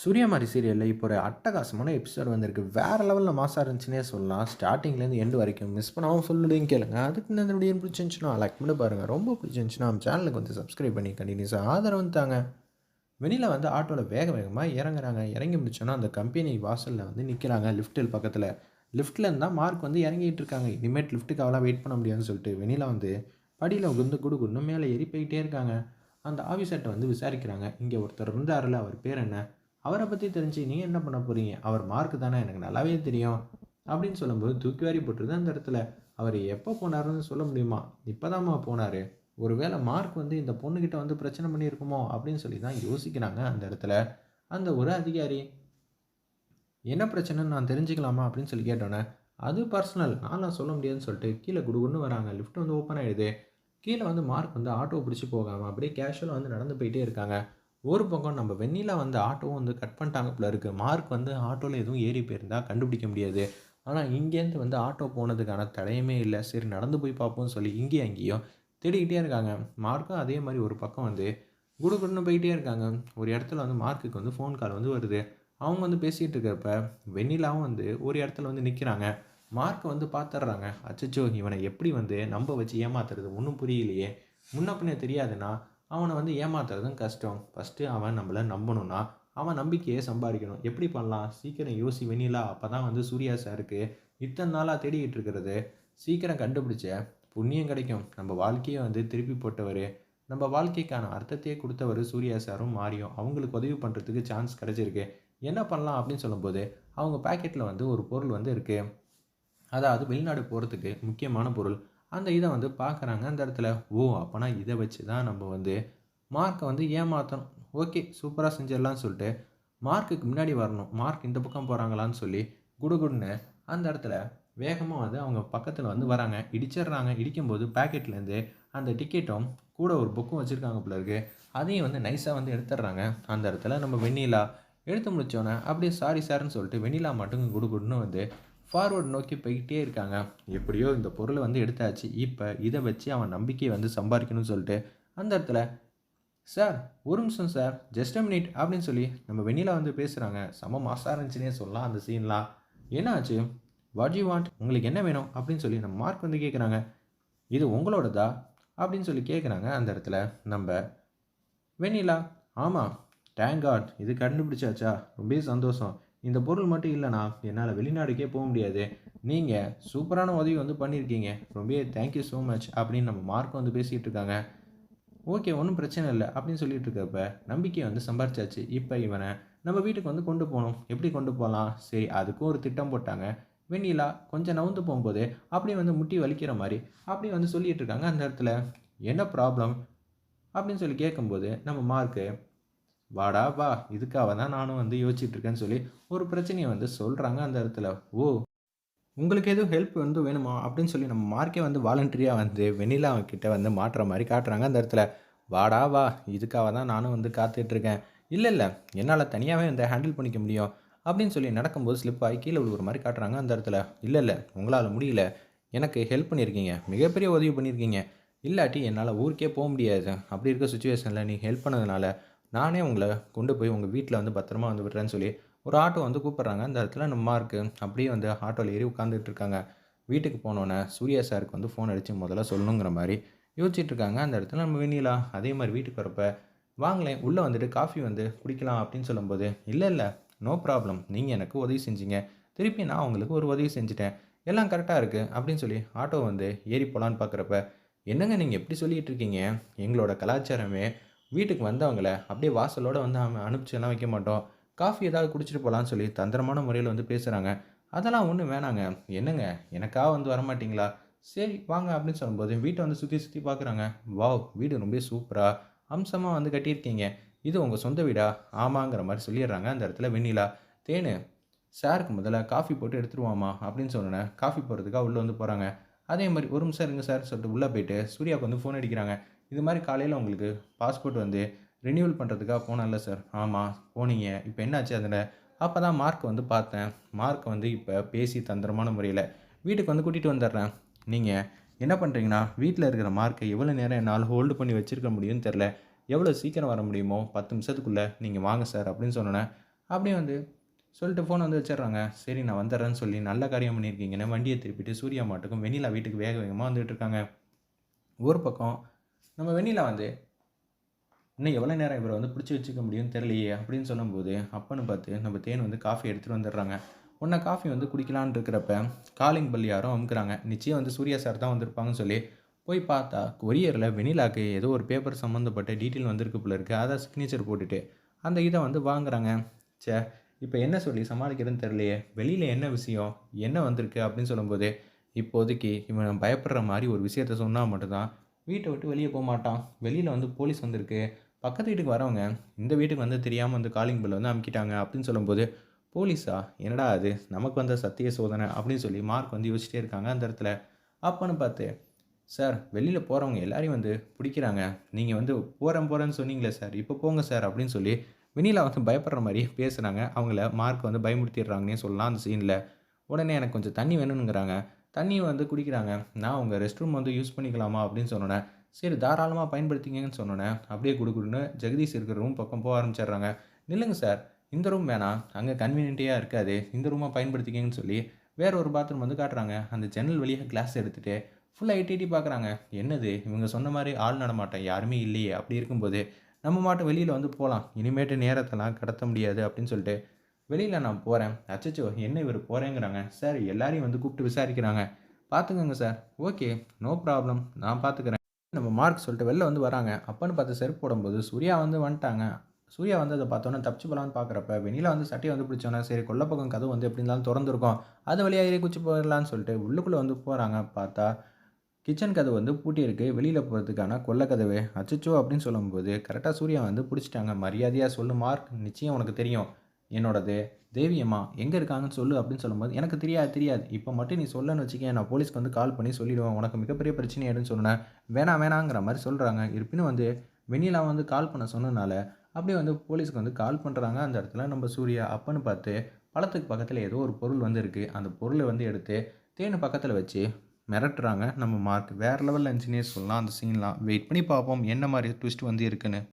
சூரியமாரி சீரியலில் இப்போ ஒரு அட்டகாசமான எபிசோட் வந்திருக்கு. வேறு லெவலில் மாசாக இருந்துச்சுன்னே சொல்லலாம். ஸ்டார்டிங்லேருந்து எண்டு வரைக்கும் மிஸ் பண்ணாமல் ஃபுல்லுடையும் கேளுங்க. அதுக்கு இந்த வீடியோ பிடிச்சிருந்துச்சுன்னா லைக் பண்ணி பாருங்கள் ரொம்ப பிடிச்சிருந்துச்சுன்னா நம்ம சேனலுக்கு வந்து சப்ஸ்கிரைப் பண்ணி கண்டினியூஸாக ஆதரவு தாங்க. வெளியில் வந்து ஆட்டோவில் வேக வேகமாக இறங்குறாங்க. இறங்கி முடிச்சோன்னா அந்த கம்பெனி வாசலில் வந்து நிற்கிறாங்க லிஃப்ட்டில் பக்கத்தில். லிஃப்ட்டில் இருந்தால் மார்க் வந்து இறங்கிட்டு இருக்காங்க. இனிமேட் லிஃப்ட்டுக்கு அவ்வளோ வெயிட் பண்ண முடியாதுன்னு சொல்லிட்டு வெளியில் வந்து படியில் உகுந்து குடு குடுன்னு மேலே ஏறி போயிட்டே இருக்காங்க. அந்த ஆஃபீஸர்கிட்ட வந்து விசாரிக்கிறாங்க. இங்கே ஒருத்தர் இருந்தார்ல அவர் பேர் என்ன? அவரை பற்றி தெரிஞ்சு நீங்கள் என்ன பண்ண போகிறீங்க அவர் மார்க் தானே? எனக்கு நல்லாவே தெரியும். அப்படின்னு சொல்லும்போது தூக்கி வாரி போட்டுருது அந்த இடத்துல அவர் எப்போ போனாருன்னு சொல்ல முடியுமா? இப்போதாம்மா போனார். ஒருவேளை மார்க் வந்து இந்த பொண்ணுக்கிட்ட வந்து பிரச்சனை பண்ணியிருக்குமோ? அப்படின்னு சொல்லி தான் யோசிக்கிறாங்க அந்த இடத்துல. அந்த ஒரு அதிகாரி என்ன பிரச்சனைன்னு நான் தெரிஞ்சுக்கலாமா? அப்படின்னு சொல்லி கேட்டோன்னே அது பர்சனல் நான்லாம் சொல்ல முடியாதுன்னு சொல்லிட்டு கீழே குடுகுன்னு வராங்க. லிஃப்ட் வந்து ஓப்பன் ஆகிடுது கீழே வந்து மார்க் வந்து ஆட்டோ பிடிச்சி போகாமல் அப்படியே கேஷுவலாக வந்து நடந்து போயிட்டே இருக்காங்க. ஒரு பக்கம் நம்ம வெண்ணிலா வந்து ஆட்டோவும் வந்து கட் பண்ணிட்டாங்க போல இருக்குது மார்க் வந்து ஆட்டோவில் எதுவும் ஏறி போயிருந்தால் கண்டுபிடிக்க முடியாது. ஆனால் இங்கேருந்து வந்து ஆட்டோ போனதுக்கான தடையுமே இல்லை. சரி நடந்து போய் பார்ப்போம்னு சொல்லி இங்கேயும் அங்கேயும் தேடிக்கிட்டே இருக்காங்க. மார்க்கும் அதே மாதிரி ஒரு பக்கம் வந்து குடுகுடுன்னு போயிட்டே இருக்காங்க. ஒரு இடத்துல வந்து மார்க்குக்கு வந்து ஃபோன் கால் வந்து வருது. அவங்க வந்து பேசிகிட்டு இருக்கிறப்ப வெண்ணிலாவும் வந்து ஒரு இடத்துல வந்து நிற்கிறாங்க மார்க்கை வந்து பார்த்துட்றாங்க அச்சச்சோ இவனை எப்படி வந்து நம்ப வச்சு ஏமாத்துறது? ஒன்றும் புரியலையே. முன்ன பின்ன தெரியாதுன்னா அவனை வந்து ஏமாத்துறதும் கஷ்டம். ஃபஸ்ட்டு அவன் நம்மளை நம்பணும்னா அவன் நம்பிக்கையை சம்பாதிக்கணும். எப்படி பண்ணலாம்? சீக்கிரம் யோசி வெண்ணிலா அப்போ தான் வந்து சூர்யா சாருக்கு இத்தனை நாளாக தேடிக்கிட்டு இருக்கிறது. சீக்கிரம் கண்டுபிடிச்ச புண்ணியம் கிடைக்கும். நம்ம வாழ்க்கையை வந்து திருப்பி போட்டவர் நம்ம வாழ்க்கைக்கான அர்த்தத்தையே கொடுத்தவர் சூர்யா சாரும் மாறியும். அவங்களுக்கு உதவி பண்ணுறதுக்கு சான்ஸ் கிடச்சிருக்கு. என்ன பண்ணலாம் அப்படின்னு சொல்லும்போது அவங்க பேக்கெட்டில் வந்து ஒரு பொருள் வந்து இருக்குது அதாவது வெளிநாடு போகிறதுக்கு முக்கியமான பொருள். அந்த இதை வந்து பார்க்குறாங்க. அந்த இடத்துல ஓ அப்போனா இதை வச்சு தான் நம்ம வந்து மார்க்கை வந்து ஏமாற்றணும் ஓகே சூப்பராக செஞ்சிடலாம்னு சொல்லிட்டு மார்க்குக்கு முன்னாடி வரணும். மார்க் இந்த பக்கம் போகிறாங்களான்னு சொல்லி குடுகுடுன்னு அந்த இடத்துல வேகமாக வந்து அவங்க பக்கத்தில் வந்து வராங்க. இடிச்சிடுறாங்க. இடிக்கும்போது பேக்கெட்லேருந்து அந்த டிக்கெட்டும் கூட ஒரு புக்கும் வச்சுருக்காங்க போல இருக்கு. அதையும் வந்து நைஸாக வந்து எடுத்துடுறாங்க. அந்த இடத்துல நம்ம வெண்ணிலா எடுத்து முடித்தோன்னே அப்படியே சாரி சார்னு சொல்லிட்டு வெண்ணிலா மட்டும் குடுகுடுன்னு வந்து ஃபார்வர்ட் நோக்கி போய்கிட்டே இருக்காங்க. எப்படியோ இந்த பொருளை வந்து எடுத்தாச்சு. இப்போ இதை வச்சு அவன் நம்பிக்கையை வந்து சம்பாதிக்கணும்னு சொல்லிட்டு அந்த இடத்துல சார் ஒரு நிமிஷம் சார் ஜஸ்ட் மினிட் அப்படின்னு சொல்லி நம்ம வெண்ணிலா வந்து பேசுகிறாங்க செம மாசாக இருந்துச்சுன்னே சொல்லலாம் அந்த சீன்லாம் என்ன ஆச்சு வாட் யூ வாண்ட் உங்களுக்கு என்ன வேணும்? அப்படின்னு சொல்லி நம்ம மார்க் வந்து கேட்குறாங்க இது உங்களோடதா? அப்படின்னு சொல்லி கேட்குறாங்க அந்த இடத்துல நம்ம வெண்ணிலா. ஆமாம் டேங்காட் இது கண்டுபிடிச்சாச்சா? ரொம்ப சந்தோஷம். இந்த பொருள் மட்டும் இல்லைனா என்னால் வெளிநாடுக்கே போக முடியாது. நீங்கள் சூப்பரான உதவி வந்து பண்ணியிருக்கீங்க ரொம்ப தேங்க்யூ ஸோ மச் அப்படின்னு நம்ம மார்க் வந்து பேசிகிட்டு இருக்காங்க. ஓகே ஒன்றும் பிரச்சனை இல்லை அப்படின்னு சொல்லிட்டு இருக்கப்ப நம்பிக்கையை வந்து சம்பாரிச்சாச்சு. இப்போ இவனை நம்ம வீட்டுக்கு வந்து கொண்டு போகணும். எப்படி கொண்டு போகலாம்? சரி அதுக்கும் ஒரு திட்டம் போட்டாங்க. வெண்ணிலா கொஞ்சம் நவுந்து போகும்போது அப்படியே வந்து முட்டி வலிக்கிற மாதிரி அப்படி வந்து சொல்லிகிட்டு இருக்காங்க அந்த இடத்துல என்ன ப்ராப்ளம் அப்படின்னு சொல்லி கேட்கும்போது நம்ம மார்க்கு வாடா வா. இதுக்காக தான் நானும் வந்து யோசிச்சுட்ருக்கேன்னு சொல்லி ஒரு பிரச்சனையை வந்து சொல்கிறாங்க அந்த இடத்துல. ஓ உங்களுக்கு எதுவும் ஹெல்ப் வந்து வேணுமா? அப்படின்னு சொல்லி நம்ம மார்க்கே வந்து வாலண்டரியாக வந்து வெண்ணிலா கிட்ட வந்து மாட்டுற மாதிரி காட்டுறாங்க அந்த இடத்துல. வாடா வா. இதுக்காக தான் நானும் வந்து காத்துட்ருக்கேன் இல்லை இல்லை. என்னால் தனியாகவே வந்து ஹேண்டில் பண்ணிக்க முடியும். அப்படின்னு சொல்லி நடக்கும்போது ஸ்லிப் ஆகி கீழே விழுகிற மாதிரி காட்டுறாங்க அந்த இடத்துல. இல்லை இல்லை. உங்களால் முடியல. எனக்கு ஹெல்ப் பண்ணியிருக்கீங்க. மிகப்பெரிய உதவி பண்ணியிருக்கீங்க. இல்லாட்டி என்னால் ஊருக்கே போக முடியாது. அப்படி இருக்க சுச்சுவேஷனில் நீ ஹெல்ப் பண்ணதுனால நானே உங்களை கொண்டு போய் உங்கள் வீட்டில் வந்து பத்திரமா வந்து விடுறேன்னு சொல்லி ஒரு ஆட்டோ வந்து கூப்பிட்றாங்க. அந்த இடத்துல நம்ம மார்க்கு அப்படியே வந்து ஆட்டோவில் ஏறி உட்காந்துட்டு இருக்காங்க. வீட்டுக்கு போனோன்னே சூர்யா சாருக்கு வந்து ஃபோன் அடித்து முதல்ல சொல்லணுங்கிற மாதிரி யோசிச்சுட்டு இருக்காங்க. அந்த இடத்துல நம்ம வெண்ணிலா அதே மாதிரி வீட்டுக்கு வரப்ப வாங்களேன் உள்ளே வந்துட்டு காஃபி வந்து குடிக்கலாம் அப்படின்னு சொல்லும்போது இல்லை இல்லை நோ ப்ராப்ளம் நீங்கள் எனக்கு உதவி செஞ்சீங்க. திருப்பி நான் உங்களுக்கு ஒரு உதவி செஞ்சுட்டேன். எல்லாம் கரெக்டாக இருக்குது அப்படின்னு சொல்லி ஆட்டோ வந்து ஏறி போகலான்னு பார்க்குறப்ப என்னங்க நீங்கள் எப்படி சொல்லிகிட்டு இருக்கீங்க? எங்களோட கலாச்சாரமே வீட்டுக்கு வந்தவங்கள அப்படியே வாசலோடு வந்து அனுப்பிச்செல்லாம் வைக்க மாட்டோம். காஃபி ஏதாவது குடிச்சிட்டு போகலான்னு சொல்லி தந்திரமான முறையில் வந்து பேசுகிறாங்க அதெல்லாம் ஒன்றும் வேணாங்க. என்னங்க? எனக்காக வந்து வரமாட்டிங்களா? சரி வாங்க அப்படின்னு சொல்லும்போது வீட்டை வந்து சுற்றி சுற்றி பார்க்குறாங்க வாவ் வீடு ரொம்ப சூப்பராக அம்சமாக வந்து கட்டியிருக்கீங்க. இது உங்கள் சொந்த வீடா? ஆமாங்கிற மாதிரி சொல்லிடுறாங்க அந்த இடத்துல வெண்ணிலா. தேனு சாருக்கு முதல்ல காஃபி போட்டு எடுத்துருவாமா? அப்படின்னு சொன்னேன் காஃபி போடுறதுக்காக உள்ளே வந்து போகிறாங்க அதே மாதிரி ஒரு நிமிஷம் இருங்க சார் சொல்லிட்டு உள்ளே போயிட்டு சூர்யாவுக்கு வந்து ஃபோன் அடிக்கிறாங்க. இது மாதிரி காலையில் உங்களுக்கு பாஸ்போர்ட் வந்து ரினியூவல் பண்ணுறதுக்காக போனேன்ல சார் ஆமாம் போனீங்க. இப்போ என்னாச்சு அதில்? அப்போ தான் மார்க் வந்து பார்த்தேன். மார்க் வந்து இப்போ பேசி தந்திரமான முறையில் வீட்டுக்கு வந்து கூட்டிகிட்டு வந்துடுறேன். நீங்கள் என்ன பண்ணுறீங்கன்னா வீட்டில் இருக்கிற மார்க்கை எவ்வளோ நேரம் என்னால் ஹோல்டு பண்ணி வச்சுருக்க முடியும்னு தெரில எவ்வளோ சீக்கிரம் வர முடியுமோ பத்து நிமிஷத்துக்குள்ளே நீங்கள் வாங்க சார் அப்படின்னு சொன்னோன்னே அப்படியே வந்து சொல்லிட்டு ஃபோன் வந்து வச்சிடுறாங்க. சரி நான் வந்துடுறேன்னு சொல்லி நல்ல காரியம் பண்ணியிருக்கீங்கன்னு வண்டியை திருப்பிட்டு சூர்யா மாட்டுக்கும் வெண்ணிலா வீட்டுக்கு வேக வேகமாக வந்துகிட்ருக்காங்க இருக்காங்க. ஒரு பக்கம் நம்ம வெண்ணிலா வந்து இன்னும் எவ்வளோ நேரம் இவரை வந்து பிடிச்சி வச்சுக்க முடியும்னு தெரியலையே? அப்படின்னு சொல்லும்போது அப்பன்னு பார்த்து நம்ம தேன் வந்து காஃபி எடுத்துகிட்டு வந்துடுறாங்க. உன்னை காஃபி வந்து குடிக்கலான்னு இருக்கிறப்ப காலிங் பல் யாரும் அமுக்குறாங்க. நிச்சயம் வந்து சூர்யா சார் தான் வந்திருப்பாங்கன்னு சொல்லி போய் பார்த்தா கொரியரில் வெனிலாக்கு ஏதோ ஒரு பேப்பர் சம்மந்தப்பட்ட டீட்டெயில் வந்திருக்கு போல இருக்குது அதை சிக்னேச்சர் போட்டுட்டு அந்த இதை வந்து வாங்குறாங்க. சே இப்போ என்ன சொல்லி சமாளிக்கிறதுன்னு தெரியலையே. வெளியில் என்ன விஷயம்? என்ன வந்திருக்கு? அப்படின்னு சொல்லும்போது இப்போதைக்கு இவன் பயப்படுற மாதிரி ஒரு விஷயத்த சொன்னால் மட்டும்தான் வீட்டை விட்டு வெளியே போக மாட்டான். வெளியில் வந்து போலீஸ் வந்திருக்கு. பக்கத்து வீட்டுக்கு வரவங்க இந்த வீட்டுக்கு வந்து தெரியாமல் வந்து காலிங் பில் வந்து அமுக்கிட்டாங்க அப்படின்னு சொல்லும்போது போலீஸா? என்னடா அது? நமக்கு வந்த சத்திய சோதனை அப்படின்னு சொல்லி மார்க் வந்து யோசிச்சிட்டே இருக்காங்க அந்த இடத்துல. அப்பன்னு பார்த்து சார் வெளியில் போகிறவங்க எல்லாரையும் வந்து பிடிக்கிறாங்க. நீங்கள் வந்து போகிறேன் போகிறேன்னு சொன்னீங்களே சார் இப்போ போங்க சார் அப்படின்னு சொல்லி வெண்ணிலா வந்து பயப்படுற மாதிரி பேசுகிறாங்க அவங்கள மார்க் வந்து பயமுறுத்திடுறாங்கன்னே சொல்லலாம் அந்த சீனில் உடனே எனக்கு கொஞ்சம் தண்ணி வேணுங்கிறாங்க தண்ணி வந்து குடிக்கிறாங்க. நான் உங்கள் ரெஸ்ட் ரூம் வந்து யூஸ் பண்ணிக்கலாமா அப்படின்னு சொன்னோன்னே சரி தாராளமாக பயன்படுத்திங்கன்னு சொன்னோன்னே அப்படியே கொடுக்குறேன்னு ஜெகதீஷ் இருக்கிற ரூம் பக்கம் போக ஆரம்பிச்சிடுறாங்க. நில்லுங்க சார் இந்த ரூம் வேணாம் அங்கே கன்வீனியன்ட்டியாக இருக்காது இந்த ரூமாக பயன்படுத்திங்கன்னு சொல்லி வேற ஒரு பாத்ரூம் வந்து காட்டுறாங்க. அந்த ஜன்னல் வழியாக கிளாஸ் எடுத்துகிட்டு ஃபுல்லாக எட்டி எட்டி பார்க்குறாங்க என்னது இவங்க சொன்ன மாதிரி ஆள் நடமாட்டம் யாருமே இல்லையே அப்படி இருக்கும்போது நம்ம மாட்டை வெளியில் வந்து போகலாம் இனிமேட்டு நேரத்தெல்லாம் கடத்த முடியாது அப்படின்னு சொல்லிட்டு வெளியில் நான் போகிறேன் அச்சச்சோ என்ன இவர் போகிறேங்கிறாங்க சார் எல்லாரையும் வந்து கூப்பிட்டு விசாரிக்கிறாங்க. பார்த்துக்கோங்க சார் ஓகே நோ ப்ராப்ளம் நான் பார்த்துக்கிறேன் நம்ம மார்க் சொல்லிட்டு வெளில வந்து வராங்க. அப்பன்னு பார்த்து செருப்பு போடும்போது சூர்யா வந்து வந்துட்டாங்க. சூர்யா வந்து அதை பார்த்தோன்னே தப்பிச்சு போகலான்னு பார்க்குறப்ப வெளியில் வந்து சட்டையை வந்து பிடிச்சோன்னே சரி கொல்லப்பக்கம் கதவு வந்து எப்படி இருந்தாலும் திறந்துருக்கும். அது வழியாக ஏறி குச்சி போயிடலான்னு சொல்லிட்டு உள்ளுக்குள்ளே வந்து போகிறாங்க பார்த்தா கிச்சன் கதவு வந்து பூட்டியிருக்கு வெளியில் போகிறதுக்கான கொல்ல கதவு. அச்சச்சோ அப்படின்னு சொல்லும்போது கரெக்டாக சூர்யா வந்து பிடிச்சிட்டாங்க. மரியாதையாக சொல்லு மார்க் நிச்சயம் உனக்கு தெரியும். என்னோடது தேவியம்மா எங்கே இருக்காங்கன்னு சொல்லு அப்படின்னு சொல்லும்போது எனக்கு தெரியாது தெரியாது. இப்போ மட்டும் நீ சொல்லன்னு வச்சுக்க நான் போலீஸ்க்கு வந்து கால் பண்ணி சொல்லிடுவேன். உனக்கு மிகப்பெரிய பிரச்சனை ஆயிடுன்னு சொன்னேன். வேணாம் வேணாங்கிற மாதிரி சொல்கிறாங்க இருப்பினும் வந்து வெண்ணிலா வந்து கால் பண்ண சொன்னனால அப்படியே வந்து போலீஸ்க்கு வந்து கால் பண்ணுறாங்க அந்த இடத்துல நம்ம சூர்யா அப்பன்னு பார்த்து பழத்துக்கு பக்கத்தில் ஏதோ ஒரு பொருள் வந்து இருக்குது அந்த பொருளை வந்து எடுத்து தேனு பக்கத்தில் வச்சு மிரட்டுறாங்க. நம்ம மார்க் வேறு லெவலில் இருந்துச்சுன்னே சொல்லலாம். அந்த சீன்லாம் வெயிட் பண்ணி பார்ப்போம். என்ன மாதிரி ட்விஸ்ட் வந்து இருக்குன்னு.